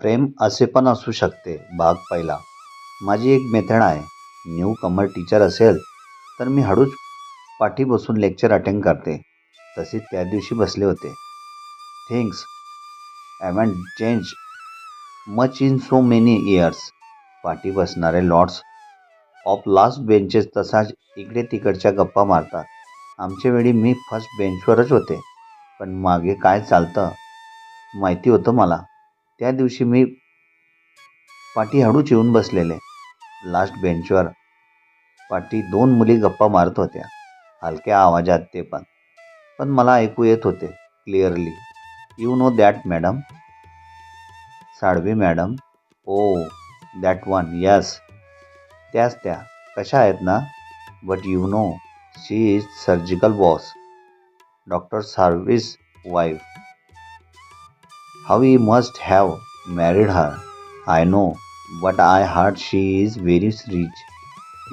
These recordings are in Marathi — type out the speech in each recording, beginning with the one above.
प्रेम असे पण असू शकते भाग पहिला. माझी एक मेथड आहे न्यू कमर टीचर असेल तर मी हळूच पाठी बसून लेक्चर अटेंड करते. तसे त्या दिवशी बसले होते. Things haven't change much in so many years पाठी बसणारे लॉर्ड्स ऑफ लास्ट बेंचेस तसाच इकडे तिकडच्या गप्पा मारतात. आमच्या वेळी मी फर्स्ट बेंचवरच होते. पण मागे काय चालतं? माहिती होतं मला. त्या दिवशी मी पाठी हाडूच येऊन बसलेले. लास्ट बेंचवर पाठी दोन मुली गप्पा मारत होत्या. हलक्या आवाजात ते पण. पण मला ऐकू येत होते clearly you know that madam Salvi madam oh that one yes त्याच त्या. कशा आहेत ना? But you know she is surgical boss doctor service wife how you must have married her I know but I heard she is very rich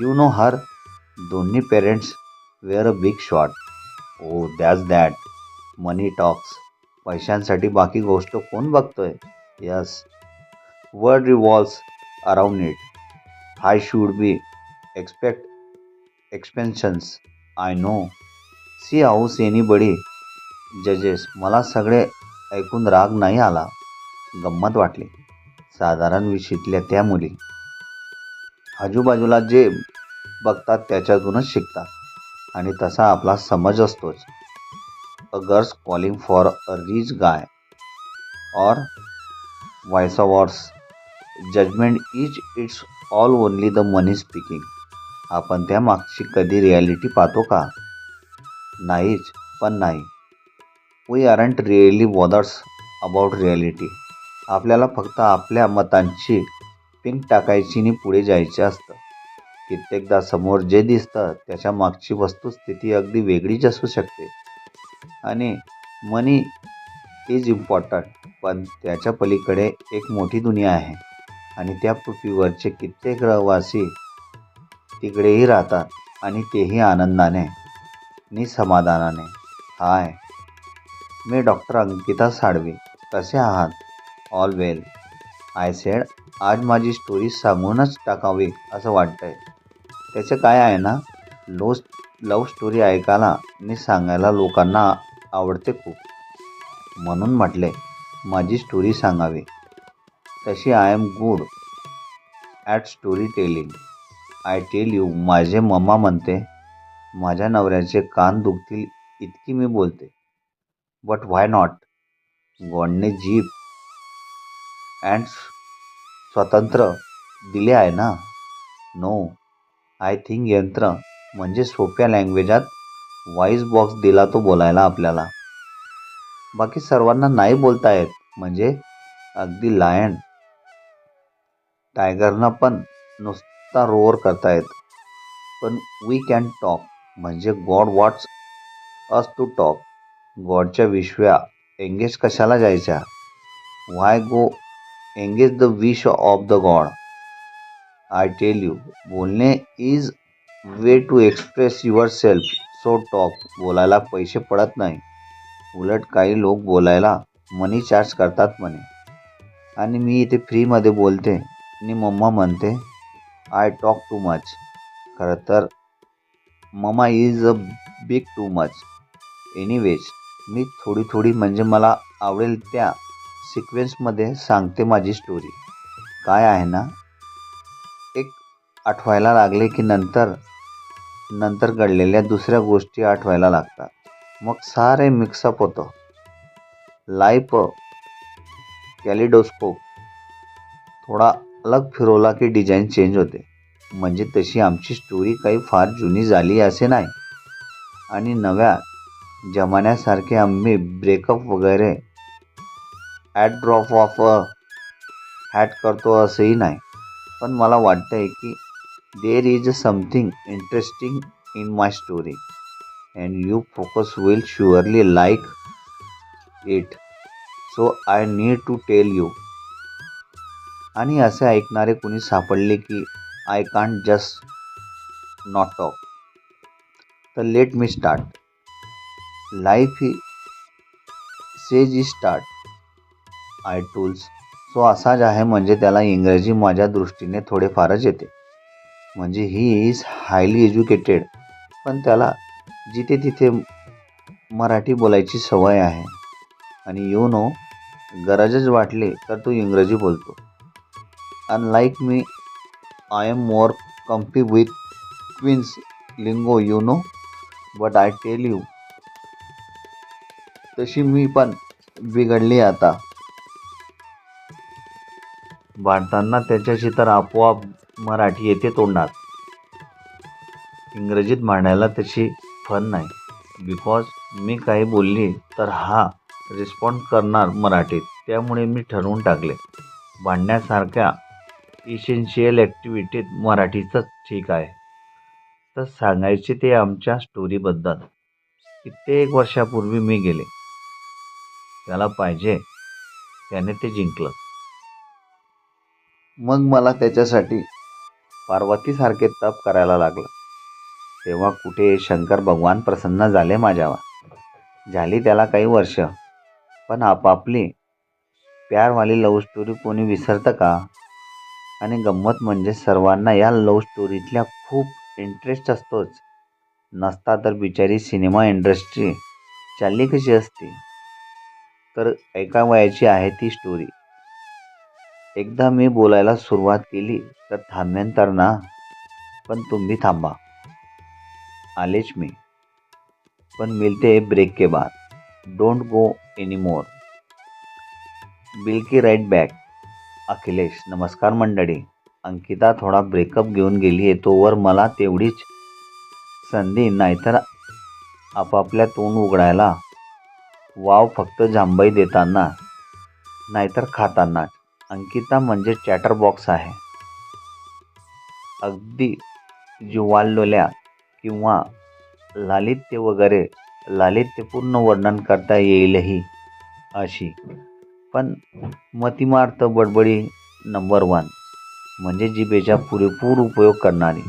you know her दोन्ही parents were a big shot oh that's that money talks पैशांसाठी बाकी गोष्ट कोण बघतोय? Yes word revolves around it hi should be expect expansions I know see how's anybody जजेस मला सगळे ऐकून राग नाही आला. गंमत वाटली. साधारण विशीतल्या त्या मुली. आजूबाजूला जे बघतात त्याच्यातूनच शिकतात. आणि तसा आपला समज असतोच. A girls calling for a rich guy or vice versa judgment is it's all only the money speaking आपण त्या मागची कधी रियालिटी पाहतो का? नाहीच पण नाही. We aren't really bothers about reality आपल्याला फक्त आपल्या मतांची पिंक टाकायची आणि पुढे जायचं असतं. कित्येकदा समोर जे दिसतं त्याच्या मागची वस्तुस्थिती अगदी वेगळीच असू शकते. आणि मनी इज इम्पॉर्टंट पण त्याच्या पलीकडे एक मोठी दुनिया आहे. आणि त्या पृथ्वीवरचे कित्येक रहिवासी तिकडेही राहतात आणि तेही आनंदाने नि समाधानाने. हाय. मी डॉक्टर अंकिता साळवी कसे आहात? ऑल वेल आय सेड आज माझी स्टोरी सांगूनच टाकावी असं वाटतंय. त्याचं काय आहे ना लो लव स्टोरी ऐकायला आणि सांगायला लोकांना आवडते खूप. म्हणून म्हटले माझी स्टोरी सांगावी. तशी I am good at story telling I tell you माझे मम्मा म्हणते माझ्या नवऱ्याचे कान दुखतील इतकी मी बोलते. बट व्हाय नॉट गॉडने जीप अँड स्वतंत्र दिले आहे ना नो आय थिंक यंत्र म्हणजे सोप्या लँग्वेजात व्हॉईस बॉक्स दिला तो बोलायला आपल्याला बाकी सर्वांना नाही बोलता येत म्हणजे अगदी लायन टायगरना पण नुसता रोअर करता येत पण वी कॅन टॉक म्हणजे god wants us to talk गॉडच्या विश्व्या एंगेज कशाला जायच्या? Why go engage the wish of the god I tell you बोलणे is way to express yourself so talk बोलायला पैसे पडत नाही. उलट काही लोक बोलायला मनी चार्ज करतात म्हणे. आणि मी इथे फ्रीमध्ये बोलते आणि मम्मा म्हणते आय टॉक टू मच खरं तर mama is a big too much anyways मी थोडी थोडी म्हणजे मला आवडेल त्या सिक्वेन्समध्ये सांगते माझी स्टोरी काय आहे ना? एक आठवायला लागले की नंतर नंतर घडलेल्या दुसऱ्या गोष्टी आठवायला लागतात. मग सारे मिक्सअप होतं. लाईफ कॅलिडोस्कोप थोडा अलग फिरवला की डिझाईन चेंज होते. म्हणजे तशी आमची स्टोरी काही फार जुनी झाली असे नाही. आणि नव्या जमान्यासारखे आम्ही ब्रेकअप वगैरे at drop of a hat करतो असंही नाही. पण मला वाटतं आहे की there is a something interesting in my story and you focus will surely like it so I need to tell you आणि असे ऐकणारे कुणी सापडले की I can't just not talk तर let me start life he says e start. I tools. So असाच आहे म्हणजे त्याला इंग्रजी माझ्या दृष्टीने थोडेफारच येते. म्हणजे ही इज हायली एज्युकेटेड. पण त्याला जिथे तिथे मराठी बोलायची सवय आहे. आणि यू नो गरजच वाटली तर तो इंग्रजी बोलतो. Unlike me I am more comfy with queen's lingo you know but I tell you तशी मी पण बिघडली आता. भांडताना त्याच्याशी तर आपोआप मराठी येते तोंडात. इंग्रजीत मांडायला तशी फन नाही. बिकॉज मी काही बोलली तर हा रिस्पॉन्ड करणार मराठीत. त्यामुळे मी ठरवून टाकले. भांडण्यासारख्या इसेन्शियल ॲक्टिव्हिटीत मराठीचंच ठीक आहे. तर सांगायचे ते आमच्या स्टोरीबद्दल कित्येक वर्षापूर्वी मी गेले. त्याला पाहिजे. त्याने ते जिंकलं. मग मला त्याच्यासाठी पार्वतीसारखे तप करायला लागलं. तेव्हा कुठे शंकर भगवान प्रसन्न झाले माझ्यावर. झाली त्याला काही वर्ष. पण आपापली प्यारवाली लव्ह स्टोरी कोणी विसरतं का? आणि गंमत म्हणजे सर्वांना या लव्ह स्टोरीतल्या खूप इंटरेस्ट असतोच. नसता तर बिचारी सिनेमा इंडस्ट्री चालली कशी असते? तर एका वयाची आहे ती स्टोरी एकदा मी बोलायला सुरुवात केली तर थांबेन तर ना पण तुम्ही थांबा. आलेच मी. पण मिलते ब्रेक के बाद. डोंट गो एनी मोर बिलकी राईट बॅक अखिलेश नमस्कार मंडळी. अंकिता थोडा ब्रेकअप घेऊन गेली आहे तोवर मला तेवढीच संधी नाहीतर आपापल्या तोंड उघडायला वाव फक्त जांभई देताना नाहीतर खाताना. अंकिता म्हणजे चॅटर बॉक्स आहे. अगदी जिवाळलेल्या किंवा लालित्य वगैरे लालित्यपूर्ण वर्णन करता येईलही अशी. पण मतिमार्थ बडबडी नंबर वन म्हणजे जिभेचा पुरेपूर उपयोग करणारी.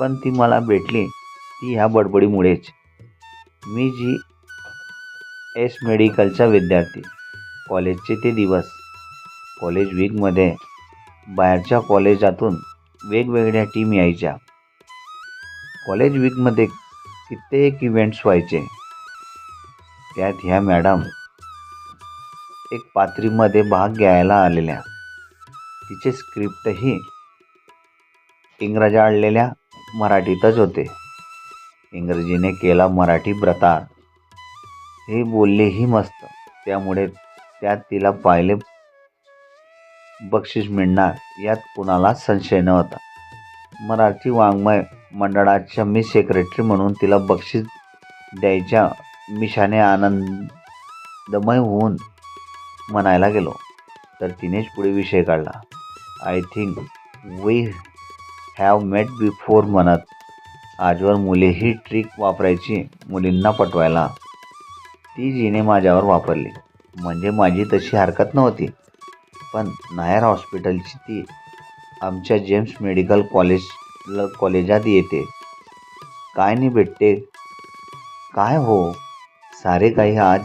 पण ती मला भेटली ती ह्या बडबडीमुळेच. मी जी एस मेडिकलचा विद्यार्थी. कॉलेजचे ते दिवस. कॉलेज वीकमध्ये. बाहेरच्या कॉलेजातून वेगवेगळ्या टीम यायच्या. कॉलेज वीकमध्ये कित्येक इव्हेंट्स व्हायचे. त्यात ह्या मॅडम एक पात्रीमध्ये भाग घ्यायला आलेल्या. तिचे स्क्रिप्टही इंग्रजाळलेल्या मराठीतच होते. इंग्रजीने केला मराठी ब्रतार हे बोललेही मस्त. त्यामुळे त्यात तिला पाहिले बक्षीस मिळणार यात कुणालाच संशय नव्हता. मराठी वाङ्मय मंडळाच्या मी सेक्रेटरी म्हणून तिला बक्षीस द्यायच्या मिशाने आनंदमय होऊन म्हणायला गेलो. तर तिनेच पुढे विषय काढला. I think we have met before म्हणत आजवर मुले ही ट्रिक वापरायची मुलींना पटवायला. ती जिने माझ्यावर वापरली. म्हणजे माझी तशी हरकत नव्हती. पण नायर हॉस्पिटलची ती आमच्या जेम्स मेडिकल कॉलेज कॉलेजात येते. काय नाही भेटते? काय हो? सारे काही आज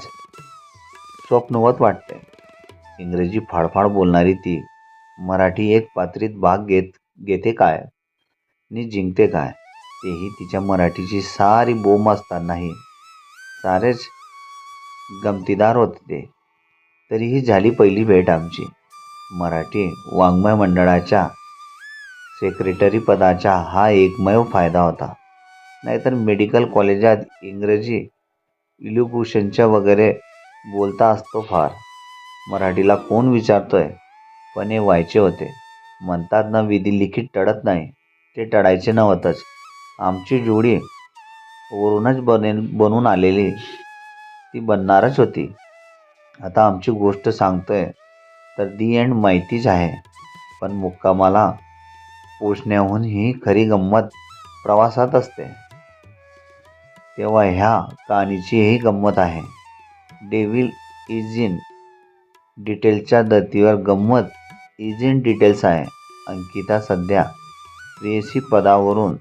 स्वप्नवत वाटते इंग्रजी फाडफाड बोलणारी ती मराठी एक पात्रीत भाग घेत घेते काय? नि जिंकते काय? तेही तिच्या मराठीची सारी बोंब असतानाही. सारेच गमतीदार होते. ते तरीही झाली पहिली भेट आमची. मराठी वाङ्मय मंडळाच्या सेक्रेटरी पदाचा हा एकमेव फायदा होता. नाहीतर मेडिकल कॉलेजात इंग्रजी इल्युक्युशनच्या वगैरे बोलता असतो फार. मराठीला कोण विचारतोय? पण हे व्हायचे होते. म्हणतात ना विधी लिखित टळत नाही. ते टळायचे नव्हतंच. आमची जोडी वरूनच बनेन बनून आलेली. ती बनणारच होती. आता आमची गोष्ट सांगतोय तर दी एंड माहितीच आहे. पण मुक्कामाला पोचण्याहून ही खरी गंमत प्रवासात असते. तेव्हा ह्या कहाणीचीही गंमत आहे. डेव्हिल इज इन डिटेलच्या धर्तीवर गंमत इज इन डिटेल्स आहे. अंकिता सध्या प्रेयसी पदावरून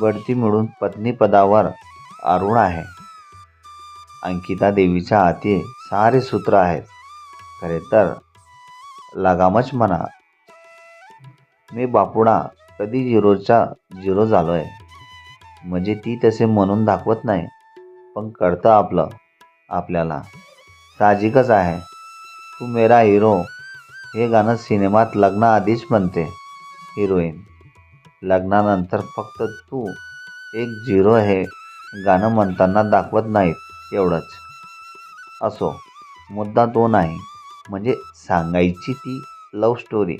बढती मिळून पत्नी पदावर आरूढ आहे. अंकिता देवीच्या हाती सारे सूत्र आहेत. खरे तर लगामच म्हणा. मी बापुडा कधी झिरोच्या झिरो झालो आहे म्हणजे ती तसे म्हणून दाखवत नाही. पण कळतं आपलं आपल्याला. साहजिकच आहे. तू मेरा हिरो. हे गाणं सिनेमात लग्नाआधीच म्हणते हिरोईन. लग्नानंतर फक्त तू एक झिरो हे गाणं म्हणताना दाखवत नाहीत. एवढंच. असो मुद्दा तो नाही. म्हणजे सांगायची ती लव्ह स्टोरी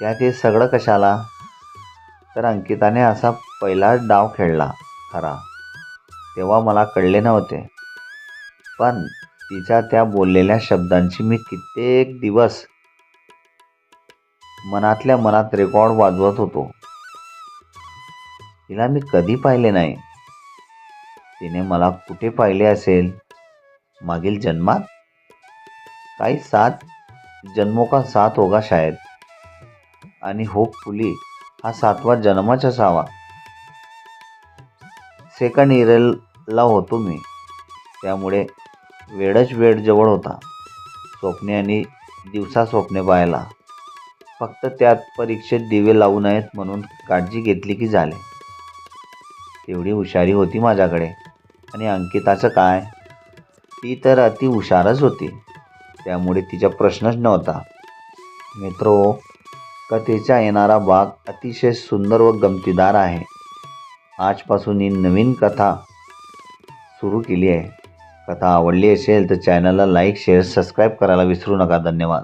त्यात हे सगळं कशाला? तर अंकिताने असा पहिलाच डाव खेळला खरा. तेव्हा मला कळले नव्हते. पण तिच्या त्या बोललेल्या शब्दांची मी कित्येक दिवस मनातल्या मनात रेकॉर्ड वाजवत होतो. तिला मी कधी पाहिले नाही. तिने मला कुठे पाहिले असेल? मागील जन्मात? काही सात जन्मो का सात होगा शायद. आणि होपफुली हा सातवा जन्मच असावा. सेकंड इयरला होतो मी. त्यामुळे वेळच वेळ जवळ होता. स्वप्ने आणि दिवसा स्वप्ने पाहायला. फक्त त्यात परीक्षेत दिवे लावू नयेत म्हणून काळजी घेतली की झाले. तेवढी हुशारी होती माझ्याकडे. आणि अंकिताचं काय? ती तर अति हुशारच होती. त्यामुळे तिचा प्रश्नच नव्हता. मित्रो कथेचा येणारा भाग अतिशय सुंदर व गमतीदार आहे. आजपासून ही नवीन कथा सुरू केली आहे. कथा आवडली असेल तर चॅनलला लाईक शेअर सबस्क्राईब करायला विसरू नका. धन्यवाद.